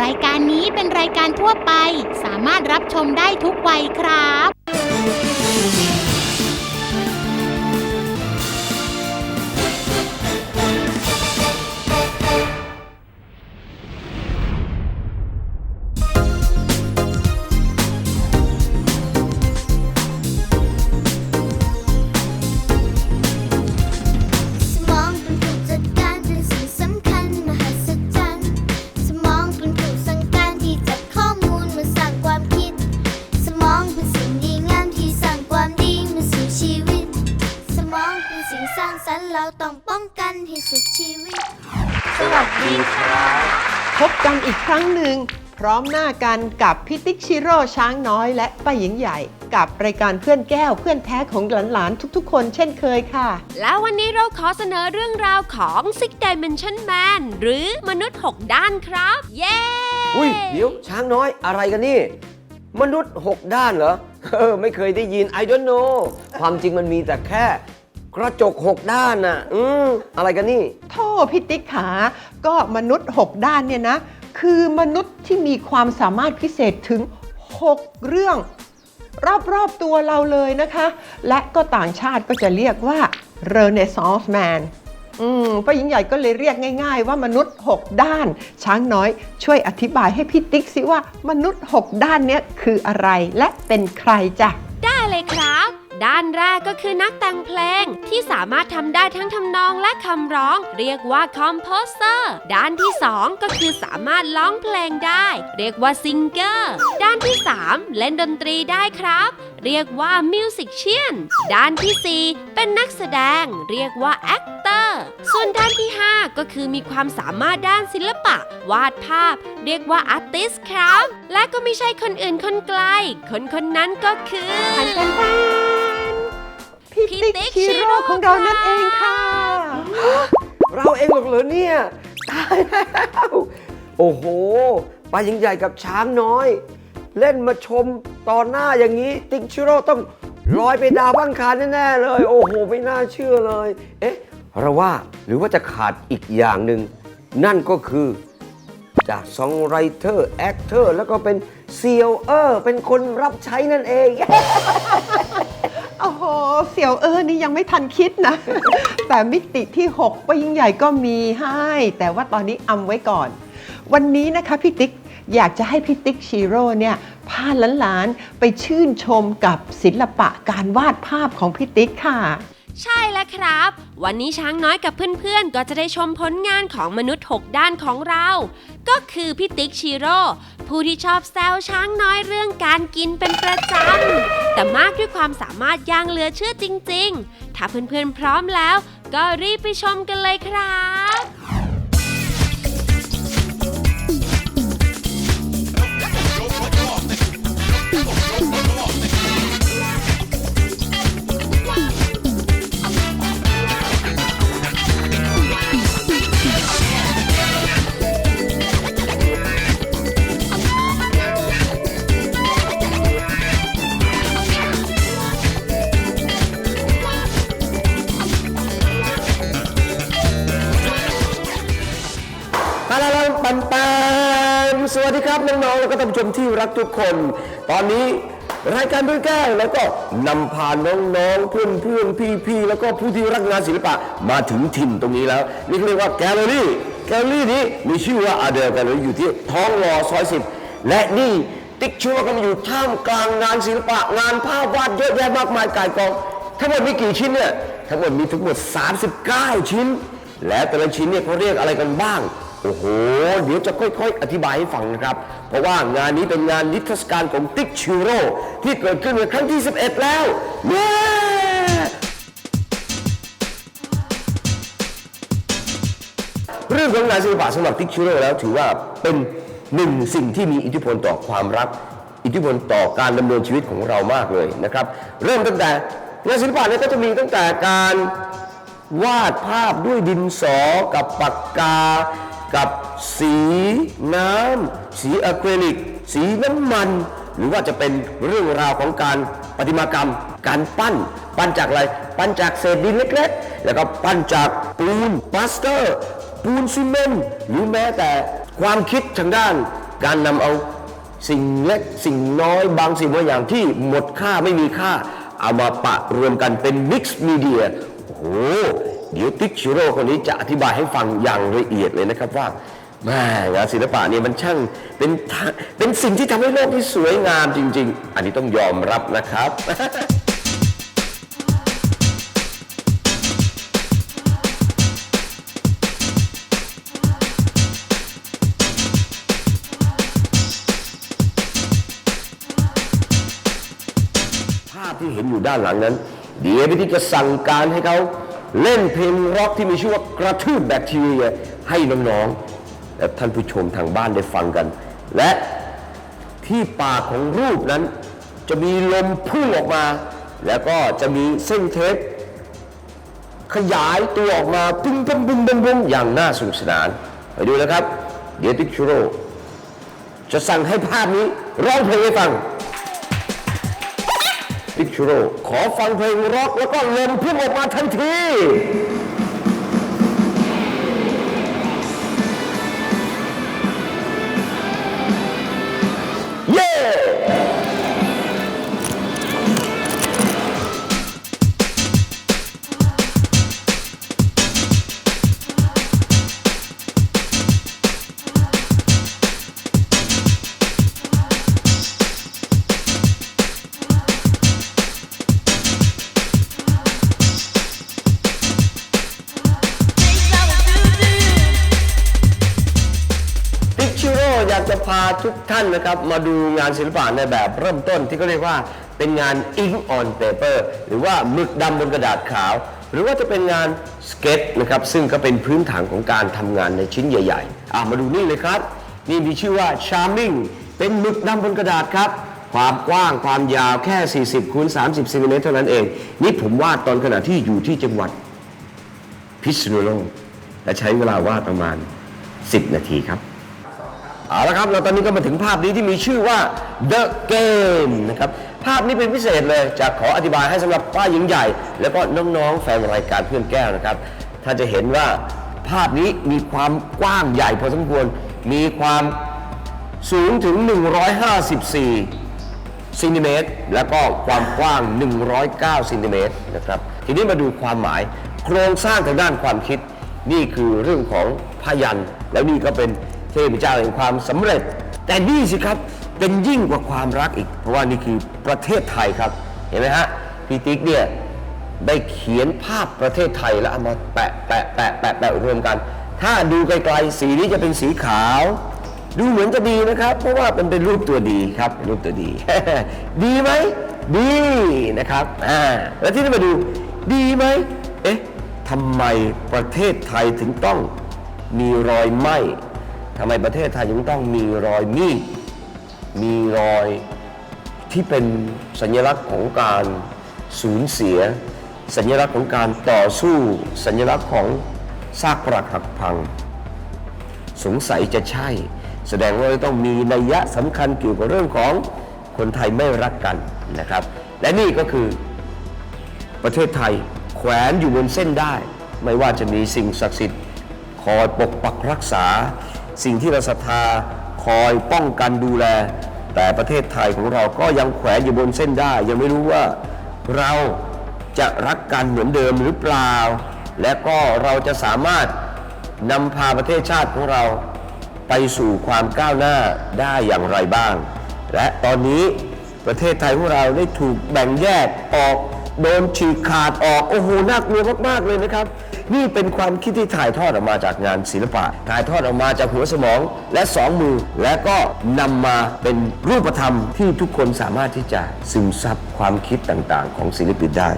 รายการนี้เป็นรายการทั่วไป สามารถรับชมได้ทุกวัยครับ สิ่งสร้างสรรค์เราต้องป้องกันให้สุดชีวิต สวัสดีครับพบกันอีกครั้งหนึ่ง พร้อมหน้ากันกับพี่ติ๊กชิโร่ช้างน้อยและป้าหญิงใหญ่ กับรายการเพื่อนแก้วเพื่อนแท้ของหลานๆทุกๆ คนเช่นเคยค่ะ แล้ววันนี้เราขอเสนอเรื่องราวของ Six Dimension Man หรือมนุษย์ 6 ด้านครับ เย้ อุ้ยเดี๋ยวช้างน้อยอะไรกันนี่ มนุษย์ 6 ด้านเหรอ เออ ไม่เคยได้ยิน I don't know ความจริงมันมีแต่แค่ กระจก6ด้านน่ะ อืมอะไรกันนี่ โท่พี่ติ๊กขาก็มนุษย์ 6 ด้านเนี่ยนะ คือมนุษย์ที่มีความสามารถพิเศษถึง 6 เรื่อง รอบ ๆ ตัวเราเลยนะคะ และก็ต่างชาติก็จะเรียกว่า Renaissance Man อืมป้าหญิงใหญ่ก็เลยเรียกง่าย ๆ ว่ามนุษย์ 6 ด้าน ช้างน้อยช่วยอธิบายให้พี่ติ๊กสิว่ามนุษย์ 6 ด้านเนี้ยคืออะไรและเป็นใครจ้ะ ได้เลยครับ ด้านแรกก็คือนักแต่งเพลง ที่สามารถทำได้ทั้งทำนองและคำร้อง เรียกว่าคอมโพเซอร์ด้านที่ 2 ก็คือสามารถร้องเพลงได้ เรียกว่าซิงเกอร์ด้านที่ 3 เล่นดนตรีได้ครับ เรียกว่ามิวสิกเชียนด้านทีสี่4 เป็นนักแสดง เรียกว่าแอคเตอร์ส่วนด้านที่ 5 ก็คือมีความสามารถด้านศิลปะ วาดภาพ เรียกว่าอาร์ติสครับ และก็ไม่ใช่คนอื่นคนไกล คนคนนั้นก็คือ พี่พี่ติ๊กติ๊กชิชิโร่โร่ของเรานั่นเองค่ะ เราเองหรอกเหรอเนี่ย ตายแล้ว โอ้โหปลาหญิงใหญ่กับช้างน้อย เล่นมาชมตอนหน้าอย่างนี้ ติ๊กชิโร่ต้องลอยไปดาวบังคารแน่ๆเลย โอ้โห ไม่น่าเชื่อเลย เอ๊ะเราว่าหรือว่าจะขาดอีกอย่างหนึ่ง นั่นก็คือ จากซองไรเตอร์แอคเตอร์แล้วก็เป็นเซียวเออร์เป็นคนรับใช้นั่นเอง โอ้โห เสี่ยวเออนี่ยังไม่ทันคิดนะ แต่มิติที่6ป้ายิ่งใหญ่ก็มีให้ แต่ว่าตอนนี้อำไว้ก่อน วันนี้นะคะพี่ติ๊กอยากจะให้พี่ติ๊กชิโร่เนี่ยพาหลานๆไปชื่นชมกับศิลปะการวาดภาพของพี่ติ๊กค่ะ ใช่แล้วครับ วันนี้ช้างน้อยกับเพื่อนๆ ก็จะได้ชมผลงานของมนุษย์ 6 ด้านของเรา ก็คือพี่ติ๊กชิโร่ ผู้ที่ชอบแซวช้างน้อยเรื่องการกินเป็นประจำ แต่มากด้วยความสามารถอย่างเหลือเชื่อจริง ๆ ถ้าเพื่อนๆพร้อมแล้ว ก็รีบไปชมกันเลยครับ ชมที่รักทุกคน ตอนนี้รายการเพื่อแก้วแล้วก็นำพาน้องๆเพื่อนๆพี่ๆแล้วก็ผู้ที่รักงานศิลปะมาถึงถิ่นตรงนี้แล้ว นี่เขาเรียกว่าแกลเลอรี่ แกลเลอรี่นี้มีชื่อว่าอาเดลแกลเลอรี่อยู่ที่ท้องรอซอยสิบและนี่ติ๊กชัวร์ก็มาอยู่ท่ามกลางงานศิลปะ งานภาพวาดเยอะแยะมากมายกายกอง ทั้งหมดมีกี่ชิ้นเนี่ยทั้งหมดมีทั้งหมด 39 ชิ้น และแต่ละชิ้นเนี่ยเขาเรียกอะไรกันบ้าง โอ้โห เดี๋ยวจะค่อยๆ อธิบายให้ฟังนะครับ เพราะว่างานนี้เป็นงานนิทรรศการของติ๊กชิโร่ที่เกิดขึ้นในครั้งที่ 11 แล้วเย้เรื่องของงานศิลปะสำหรับติ๊กชิโร่แล้วถือว่าเป็นหนึ่งสิ่งที่มีอิทธิพลต่อความรัก อิทธิพลต่อการดำเนินชีวิตของเรามากเลยนะครับ เริ่มตั้งแต่งานศิลปะเนี่ยก็จะมีตั้งแต่การวาดภาพด้วยดินสอกับปากกา กับสีน้ำสีอะคริลิก สีน้ำมัน หรือว่าจะเป็นเรื่องราวของการประติมากรรม การปั้น ปั้นจากอะไร ปั้นจากเศษดินเล็กๆ แล้วก็ปั้นจากปูนปลาสเตอร์ ปูนซีเมนต์หรือแม้แต่ความคิดทางด้าน การนำเอาสิ่งเล็กสิ่งน้อยบางสิ่งบางอย่างที่หมดค่าไม่มีค่า เอามาปะรวมกันเป็นมิกซ์มีเดียโอ้โห เดี๋ยวติ๊กชิโร่คนนี้จะอธิบายให้ฟังอย่างละเอียดเลยนะครับว่าแม่งานศิลปะเนี่ยมันช่างเป็นเป็นสิ่งที่ทำให้โลกที่สวยงามจริง ๆ อันนี้ต้องยอมรับนะครับ ภาพที่เห็นอยู่ด้านหลังนั้น เดี๋ยวพี่ที่จะสั่งการให้เขา เล่นเพลงร็อกที่มีชื่อว่ากระทืบแบคทีเรียให้น้องๆและท่านผู้ชมทางบ้านได้ฟังกัน และที่ปากของรูปนั้น จะมีลมพุ่งออกมา แล้วก็จะมีเส้นเทปขยายตัวออกมาปุ้งปุ้งปุ้งปุ้งปุ้งอย่างน่าสนุกสนาน ไปดูนะครับ เดียติกชูโรจะสั่งให้ภาพนี้ร้องเพลงให้ฟัง พิกชูโร่ขอฟังเพลงร็อกแล้วก็ลมพุ่งออกมาทันที จะพาทุกท่านนะครับมาดูงานศิลปะในแบบเริ่มต้นที่เขาเรียกว่าเป็นงาน ink on paper หรือว่าหมึกดำบนกระดาษขาว หรือว่าจะเป็นงานสเก็ตนะครับซึ่งก็เป็นพื้นฐานของการทำงานในชิ้นใหญ่ๆอะมาดูนี่เลยครับ นี่มีชื่อว่า charming เป็นหมึกดำบนกระดาษครับ ความกว้างความยาวแค่ 40คูณ30ซนเมตรเท่านั้นเอง นี่ผมวาดตอนขณะที่อยู่ที่จังหวัดพิษณุโลกและใช้เวลาวาดประมาณ 10 นาทีครับ เอาละครับเราตอนนี้ก็มาถึงภาพนี้ที่มีชื่อว่า The Game นะครับภาพนี้เป็นพิเศษเลยจะขออธิบายให้สำหรับป้าหญิงใหญ่ แล้วก็น้องๆแฟนรายการเพื่อนแก้วนะครับถ้านจะเห็นว่าภาพนี้มีความกว้างใหญ่พอสมควร มีความสูงถึง 154เซนติเมตรแล้วก็ความกว้าง 109เซนติเมตรนะครับทีนี้มาดูความหมายโครงสร้างทางด้านความคิด นี่คือเรื่องของพยัน แล้วนี่ก็เป็น เทพเจ้าแห่งความสำเร็จ แต่นี่สิครับเป็นยิ่งกว่าความรักอีก เพราะว่านี่คือประเทศไทยครับ เห็นไหมฮะพี่ติ๊กเนี่ยได้เขียนภาพประเทศไทยแล้วเอามาแปะแปะแปะแปะแปะรวมกัน ถ้าดูไกลๆสีนี้จะเป็นสีขาว ดูเหมือนจะดีนะครับ เพราะว่ามันเป็นรูปตัวดีครับรูปตัวดี ดีไหมดีนะครับอ่าแล้วที่นี่มาดูดีไหมเอ๊ะทำไมประเทศไทยถึงต้องมีรอยไหม้ ทำไมประเทศไทยถึงต้องมีรอยมีด มีรอยที่เป็นสัญลักษณ์ของการสูญเสีย สัญลักษณ์ของการต่อสู้ สัญลักษณ์ของซากปรักหักพัง สงสัยจะใช่ แสดงว่าต้องมีนัยยะสำคัญเกี่ยวกับเรื่องของคนไทยไม่รักกันนะครับ และนี่ก็คือประเทศไทยแขวนอยู่บนเส้นได้ ไม่ว่าจะมีสิ่งศักดิ์สิทธิ์คอยปกปักรักษา สิ่งที่เราศรัทธาคอยป้องกันดูแล แต่ประเทศไทยของเราก็ยังแขวนอยู่บนเส้นได้ ยังไม่รู้ว่าเราจะรักกันเหมือนเดิมหรือเปล่า และก็เราจะสามารถนำพาประเทศชาติของเราไปสู่ความก้าวหน้าได้อย่างไรบ้าง และตอนนี้ประเทศไทยของเราได้ถูกแบ่งแยกออก โดนฉีกขาดออก โอ้โหน่ากลัวมากๆเลยนะครับ นี่เป็นความคิดที่ถ่ายทอดออกมาจากงานศิลปะ ถ่ายทอดออกมาจากหัวสมองและสองมือ และก็นำมาเป็นรูปธรรมที่ทุกคนสามารถที่จะซึมซับความคิดต่างๆ ของศิลปินได้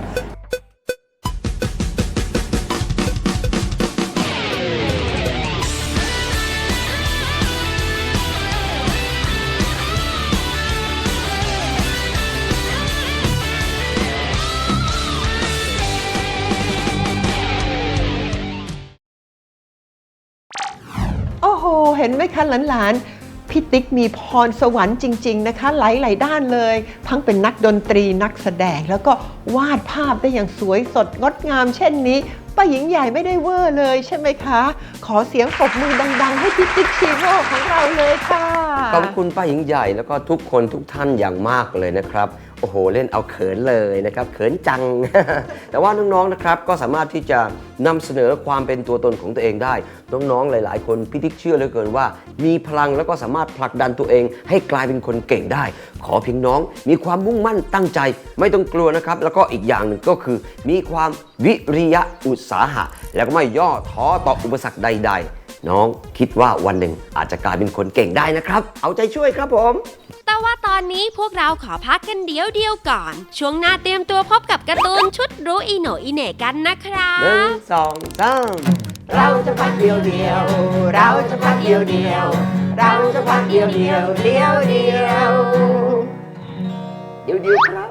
เห็นไหมคะหลานๆพี่ติ๊กมีพรสวรรค์จริง ๆ นะคะ หลายๆด้านเลย ทั้งเป็นนักดนตรีนักแสดง แล้วก็วาดภาพได้อย่างสวยสดงดงาม เช่นนี้ปป้าหญิงใหญ่ไม่ได้เวอร์เลยใช่ไหมคะ ขอเสียงปรบมือดัง ๆ ให้พี่ติ๊กชีโร่ของเราเลยค่ะ ขอบคุณป้าหญิงใหญ่แล้วก็ทุกคนทุกท่านอย่างมากเลยนะครับ โอ้โห เล่นเอาเขินเลยนะครับ เขินจัง แต่ว่าน้องๆนะครับก็สามารถที่จะนำเสนอความเป็นตัวตนของตัวเองได้ น้องๆหลาย ๆ คนพี่ติ๊กเชื่อเหลือเกินว่า มีพลังแล้วก็สามารถผลักดันตัวเอง ให้กลายเป็นคนเก่งได้ ขอเพียงน้อง มีความมุ่งมั่นตั้งใจ ไม่ต้องกลัวนะครับ แล้วก็อีกอย่างหนึ่งก็คือ มีความวิริยะอุตสาหะ แล้วก็ไม่ย่อท้อต่ออุปสรรคใด ๆ น้องคิดว่าวันหนึ่งอาจจะกลายเป็นคนเก่งได้นะครับ เอาใจช่วยครับผม แต่ว่าตอนนี้พวกเราขอพักกันเดียวเดียวๆก่อน ช่วงหน้าเตรียมตัวพบกับการ์ตูนชุดรู้อีโหนอีเหน่กันนะครัหนึ่งบสองสามเราจะพักเดียวเดียว เราจะพักเดียวเดียว เราจะพักเดียวเดียวเดียวเดียวเดี๋ยวเดียวครับ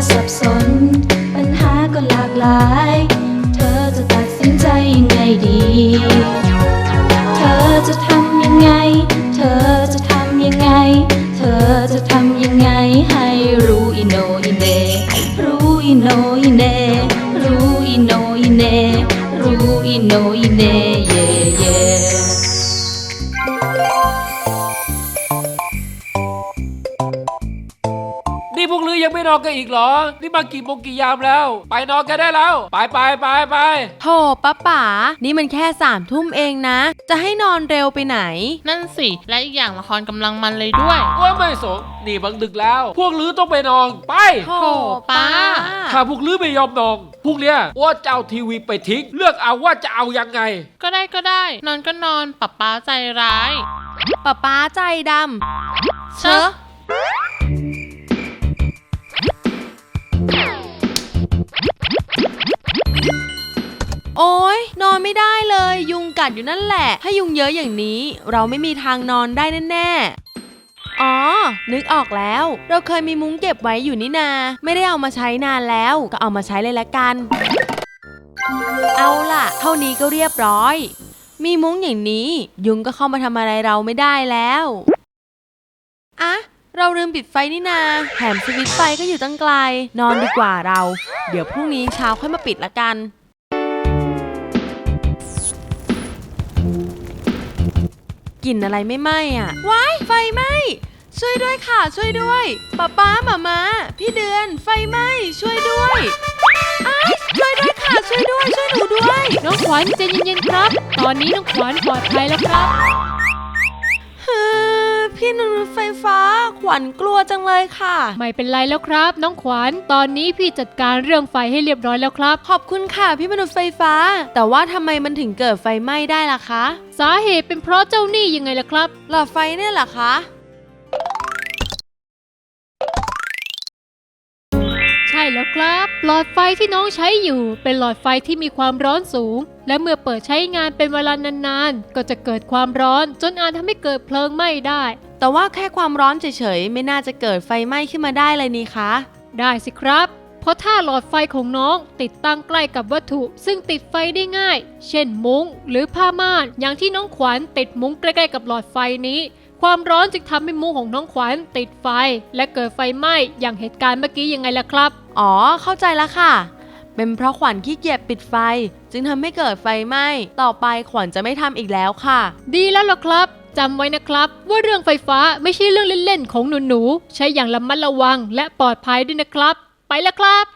ะสับสน ปัญหาก็หลากหลาย เธอจะตัดสินใจยังไงดี เธอจะทำยังไง เธอจะทำยังไง เธอจะทำยังไง ให้รู้อีโนอีเน รู้อีโนอีเน รู้อีโนอีเน รู้อีโนอีเน กันอีกเหรอ นี่มากี่โมงกี่ยามแล้ว ไปนอนกันได้แล้ว ไปไปไปไปโถป้าป๋า นี่มันแค่สามทุ่มเองนะ จะให้นอนเร็วไปไหน นั่นสิ และอีกอย่างละครกำลังมันเลยด้วย ว่าไม่สนนี่บังดึกแล้ว พวกลือต้องไปนอน ไป โถป้า ถ้าพวกลือไม่ยอมนอน พวกเนี้ยว่าจะเอาทีวีไปทิ้ง เลือกเอาว่าจะเอายังไง ก็ได้ก็ได้ นอนก็นอนป๊าป๊าใจร้ายป้าป๋าใจดำเชอะ โอ้ยนอนไม่ได้เลย ยุงกัดอยู่นั่นแหละ ถ้ายุงเยอะอย่างนี้ เราไม่มีทางนอนได้แน่ๆ อ๋อ นึกออกแล้ว เราเคยมีมุ้งเก็บไว้อยู่นี่นา ไม่ได้เอามาใช้นานแล้ว ก็เอามาใช้เลยละกัน เอาล่ะ เท่านี้ก็เรียบร้อย มีมุ้งอย่างนี้ ยุงก็เข้ามาทำอะไรเราไม่ได้แล้ว เราลืมปิดไฟนี่นาแถมสวิตช์ไฟก็อยู่ตั้งไกล นอนดีกว่าเรา เดี๋ยวพรุ่งนี้เช้าค่อยมาปิดละกัน กลิ่นอะไรไม่ไหม้อะ ว้าย ไฟไหม้ ช่วยด้วยค่ะ ช่วยด้วย ป๊าป๊าหมามาพี่เดือน ไฟไหม้ ช่วยด้วยอ้ายช่วยด้วยค่ะ ช่วยด้วย ช่วยหนูด้วย น้องขวัญใจเย็นๆครับ ตอนนี้น้องขวัญปลอดภัยแล้วครับฮือ พี่หนุ่มรถไฟฟ้า ขวัญกลัวจังเลยค่ะ ไม่เป็นไรแล้วครับ น้องขวัญตอนนี้พี่จัดการเรื่องไฟให้เรียบร้อยแล้วครับ ขอบคุณค่ะพี่มนุษย์ไฟฟ้า แต่ว่าทำไมมันถึงเกิดไฟไหม้ได้ล่ะคะ สาเหตุเป็นเพราะเจ้าหนี้ยังไงล่ะครับ หลอดไฟเนี่ยเหรอคะ ใช่แล้วครับ หลอดไฟที่น้องใช้อยู่ เป็นหลอดไฟที่มีความร้อนสูง และเมื่อเปิดใช้งานเป็นเวลานานๆ ก็จะเกิดความร้อน จนอาจทำให้เกิดเพลิงไหม้ได้ แต่ว่าแค่ความร้อนเฉยๆ ไม่น่าจะเกิดไฟไหม้ขึ้นมาได้เลยนี่คะ ได้สิครับ เพราะถ้าหลอดไฟของน้องติดตั้งใกล้กับวัตถุ ซึ่งติดไฟได้ง่าย เช่นมุง้งหรือผ้าม่าน อย่างที่น้องขวัญติดมุ้งใกล้ๆกับหลอดไฟนี้ ความร้อนจึงทำให้มุ้งของน้องขวัญติดไฟ และเกิดไฟไหม้อย่างเหตุการณ์เมื่อกี้ยังไงล่ะครับ อ๋อ เข้าใจแล้วค่ะ เป็นเพราะขวัญขี้เกียจปิดไฟ จึงทำให้เกิดไฟไหม้ ต่อไปขวัญจะไม่ทำอีกแล้วค่ะ ดีแล้วล่ะครับ จำไว้นะครับ ว่าเรื่องไฟฟ้าไม่ใช่เรื่องเล่นๆ ของหนูๆ ใช้อย่างระมัดระวังและปลอดภัยด้วยนะครับ ไปแล้วครับ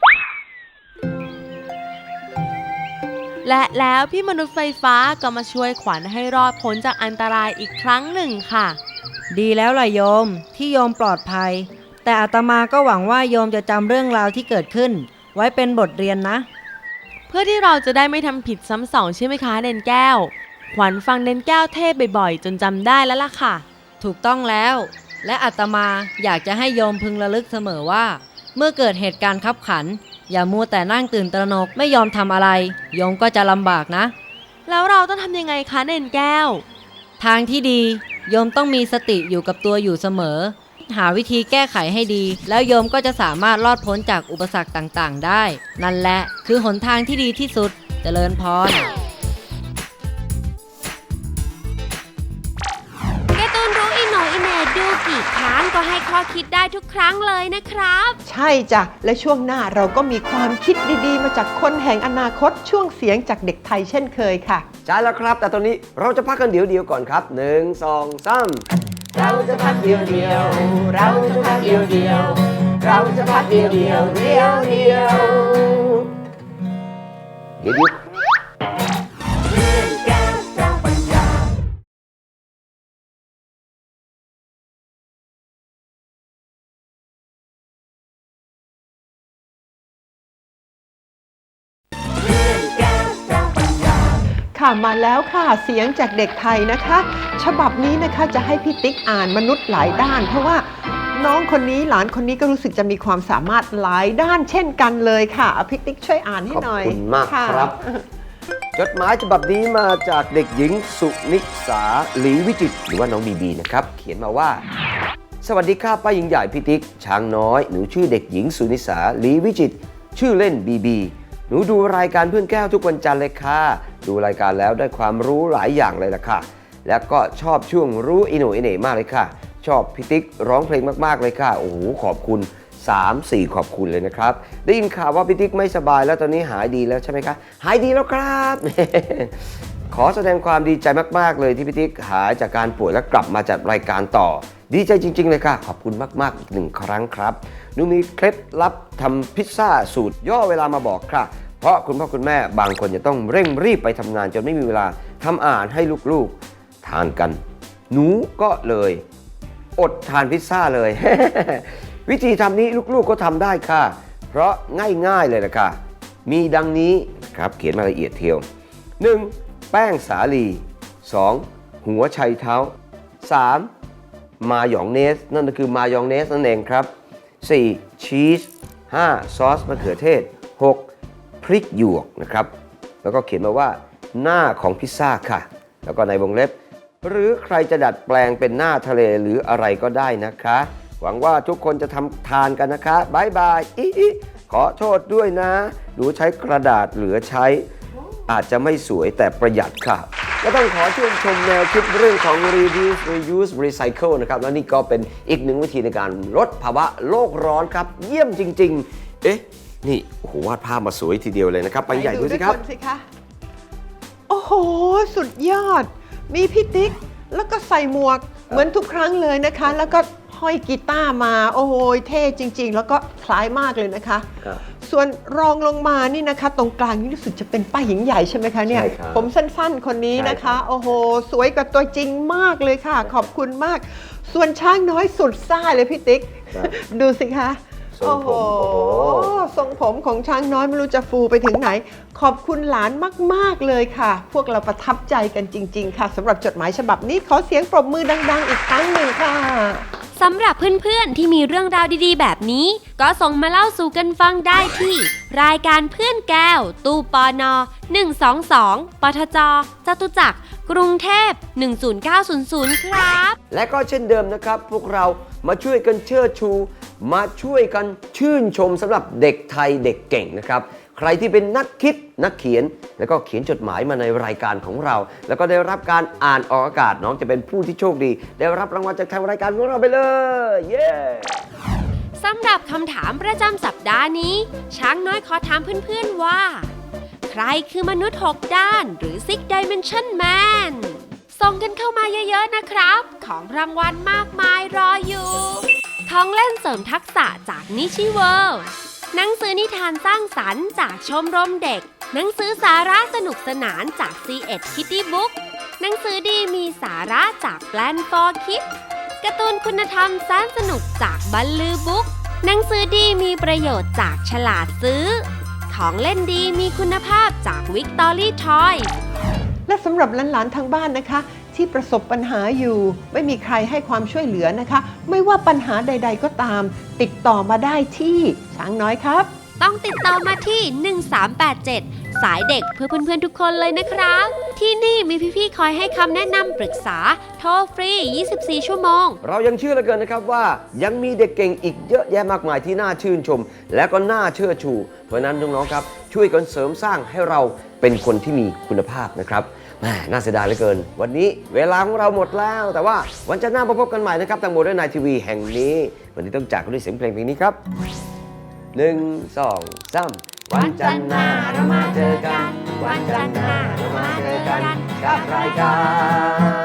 และแล้วพี่มนุษย์ไฟฟ้าก็มาช่วยขวัญให้รอดพ้นจากอันตรายอีกครั้งหนึ่งค่ะ ดีแล้วล่ะโยมที่โยมปลอดภัย แต่อาตมาก็หวังว่าโยมจะจำเรื่องราวที่เกิดขึ้น ไว้เป็นบทเรียนนะ เพื่อที่เราจะได้ไม่ทำผิดซ้ำสองใช่ไหมคะเดนแก้ว ขวัญฟังเดนแก้วเทศบ่อยๆ จนจำได้แล้วล่ะค่ะ ถูกต้องแล้ว และอาตมาอยากจะให้โยมพึงระลึกเสมอว่า เมื่อเกิดเหตุการณ์ขับขัน อย่ามัวแต่นั่งตื่นตระหนกไม่ยอมทำอะไร โยมก็จะลำบากนะ แล้วเราต้องทำยังไงคะเดนแก้ว ทางที่ดีโยมต้องมีสติอยู่กับตัวอยู่เสมอ หาวิธีแก้ไขให้ดี แล้วโยมก็จะสามารถรอดพ้นจากอุปสรรคต่างๆ ได้ นั่นแหละคือหนทางที่ดีที่สุดเจริญพรการ์ กี่ครั้งก็ให้ข้อคิดได้ทุกครั้งเลยนะครับ ใช่จ้ะ และช่วงหน้าเราก็มีความคิดดีๆ มาจากคนแห่งอนาคตช่วงเสียงจากเด็กไทยเช่นเคยค่ะ ใช่แล้วครับ แต่ตอนนี้เราจะพักกันเดี๋ยวเดียวๆก่อนครับหนึ่งสองสามเราจะพักเดียวเดียวๆเราจะพักเดียวเดียวๆเราจะพักเดียวเดียวๆเดียวเดียวๆเดี๋ยว มาแล้วค่ะเสียงจากเด็กไทยนะคะ ฉบับนี้นะคะจะให้พี่ติ๊กอ่านมนุษย์หลายด้าน เพราะว่าน้องคนนี้หลานคนนี้ก็รู้สึกจะมีความสามารถหลายด้านเช่นกันเลยค่ะเอาพี่ติ๊กช่วยอ่านให้ขอบหน่อยคุณมากะครับ จดหมายฉบับนี้มาจากเด็กหญิงสุนิสาหลีวิจิตรหรือว่าน้องบีบีนะครับ เขียนมาว่า สวัสดีค่ะป้าหญิงใหญ่พี่ติ๊กช้างน้อยหนูชื่อเด็กหญิงสุนิสาหลีวิจิตรชื่อเล่นบีบีหนูดูรายการเพื่อนแก้วทุกวันจันทร์เลยค่ะ ดูรายการแล้วได้ความรู้หลายอย่างเลยล่ะค่ะ แล้วก็ชอบช่วงรู้อิโหนอินเน่มากเลยค่ะ ชอบพี่ติ๊กร้องเพลงมากๆเลยค่ะ โอ้โหขอบคุณ 3 4 ขอบคุณเลยนะครับ ได้ยินข่าวว่าพี่ติ๊กไม่สบายแล้วตอนนี้หายดีแล้วใช่ไหมคะ หายดีแล้วครับ ขอแสดงความดีใจมากๆเลยที่พี่ติ๊กหายจากการป่วยและกลับมาจัดรายการต่อ ดีใจจริง ๆ เลยค่ะ ขอบคุณมากๆอีกหนึ่งครั้งครับหนูมีเคล็ดลับทำพิซซ่าสูตรย่อเวลามาบอกค่ะ เพราะคุณพ่อคุณแม่บางคนจะต้องเร่งรีบไปทำงานจนไม่มีเวลาทำอาหารให้ลูกๆทานกัน หนูก็เลย อดทานพิซซ่าเลย วิธีทำนี้ลูกๆก็ทำได้ค่ะ เพราะง่ายๆเลยนะค่ะ มีดังนี้ครับเขียนมาละเอียดเทียว 1. แป้งสาลี 2. หัวไชัยเท้า 3. มายองเนส นั่นก็คือมายองเนสนั่นเองครับ 4. ชีส 5. ซอสมะเขือเทศ 6. พริกหยวกนะครับ แล้วก็เขียนมาว่าหน้าของพิซซ่าค่ะ แล้วก็ในวงเล็บ หรือใครจะดัดแปลงเป็นหน้าทะเลหรืออะไรก็ได้นะคะ หวังว่าทุกคนจะทำทานกันนะคะบายบายอิอิขอโทษด้วยนะดูใช้กระดาษเหลือใช้ อาจจะไม่สวยแต่ประหยัดค่ะก็ต้องขอชื่นชมแนวคิดเรื่องของ reduce reuse recycle นะครับ และนี่ก็เป็นอีกหนึ่งวิธีในการลดภาวะโลกร้อนครับ เยี่ยมจริง ๆ เอ๊ะ นี่โอ้โหวาดภาพมาสวยทีเดียวเลยนะครับ ไปใหญ่ดูสิครับไหนด้วยนสิคะ โอ้โห สุดยอด มีพี่ติ๊ก แล้วก็ใส่หมวก เหมือนทุกครั้งเลยนะคะ แล้วก็ห้อยกีตาร์มา โอ้โห เท่จริง ๆ แล้วก็คล้ายมากเลยนะคะ ครับ ส่วนรองลงมานี่นะคะ ตรงกลางนี่รู้สึกจะเป็นป้าหญิงใหญ่ใช่ไหมคะเนี่ย ใช่ครับผมสั้นๆ คนนี้นะคะโอ้โห สวยกว่าตัวจริงมากเลยค่ะ ขอบคุณมาก ส่วนช้างน้อยสุดซ่าเลยพี่ติ๊ก ดูสิคะ ทรงผมโอ้โห ทรงผมของช้างน้อยไม่รู้จะฟูไปถึงไหน ขอบคุณหลานมาก ๆ เลยค่ะ พวกเราประทับใจกันจริง ๆ ค่ะสำหรับจดหมายฉบับนี้ขอเสียงปรบมือดัง ๆ อีกครั้งหนึ่งค่ะ สำหรับเพื่อนๆ ที่มีเรื่องราวดีๆ แบบนี้ ก็ส่งมาเล่าสู่กันฟังได้ที่ รายการเพื่อนแก้ว ตู้ปอนอ122 ปทจ จตุจักร กรุงเทพ 10900 ครับ และก็เช่นเดิมนะครับ พวกเรา มาช่วยกันเชิดชู มาช่วยกันชื่นชมสำหรับเด็กไทยเด็กเก่งนะครับ ใครที่เป็นนักคิดนักเขียน แล้วก็เขียนจดหมายมาในรายการของเรา แล้วก็ได้รับการอ่านออกอากาศน้องจะเป็นผู้ที่โชคดี ได้รับรางวัลจากทางรายการของเราไปเลย เย้สำหรับคำถามประจำสัปดาห์นี้ ช้างน้อยขอถามเพื่อนๆว่า ใครคือมนุษย์6ด้านหรือ Six Dimension Man ส่งกันเข้ามาเยอะๆนะครับ ของรางวัลมากมายรออยู่ของเล่นเสริมทักษะจากนิชิเวิลด์หนังสือนิทานสร้างสรรค์จากชมรมเด็ก หนังสือสาระสนุกสนานจาก c ีเอ็ดคิตตี้บุ๊กหนังสือดีมีสาระจาก Plan for Kids การ์ตูนคุณธรรมแสนสนุกจากบัลลือบุ๊กหนังสือดีมีประโยชน์จากฉลาดซื้อ ของเล่นดีมีคุณภาพจากวิกตอรี่ทอย และสำหรับหลานๆทางบ้านนะคะ ที่ประสบปัญหาอยู่ ไม่มีใครให้ความช่วยเหลือนะคะ ไม่ว่าปัญหาใด ๆ ก็ตาม ติดต่อมาได้ที่ช้างน้อยครับ ต้องติดต่อมาที่ 1387 สายเด็กเพื่อเพื่อนๆทุกคนเลยนะครับ ที่นี่มีพี่ๆคอยให้คำแนะนำปรึกษา โทรฟรี 24 ชั่วโมง เรายังเชื่อเหลือเกินนะครับว่ายังมีเด็กเก่งอีกเยอะแยะมากมายที่น่าชื่นชม และก็น่าเชื่อชู เพราะนั้นน้องๆครับ ช่วยกันเสริมสร้างให้เราเป็นคนที่มีคุณภาพนะครับแหมน่าเสียดายเหลือเกิน วันนี้เวลาของเราหมดแล้ว แต่ว่าวันจันทร์หน้ามาพบกันใหม่นะครับทางโมเดิร์นไนทีวีแห่งนี้ วันนี้ต้องจากกันด้วยเสียงเพลงเพลงนี้ครับ หนึ่งสองสามวันจันทร์หน้าเรามาเจอกัน วันจันทร์หน้าเรามาเจอกันกับรายกา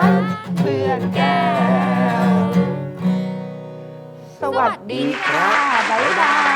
รเพื่อนแก้ว สวัสดีค่ะ บ๊ายบาย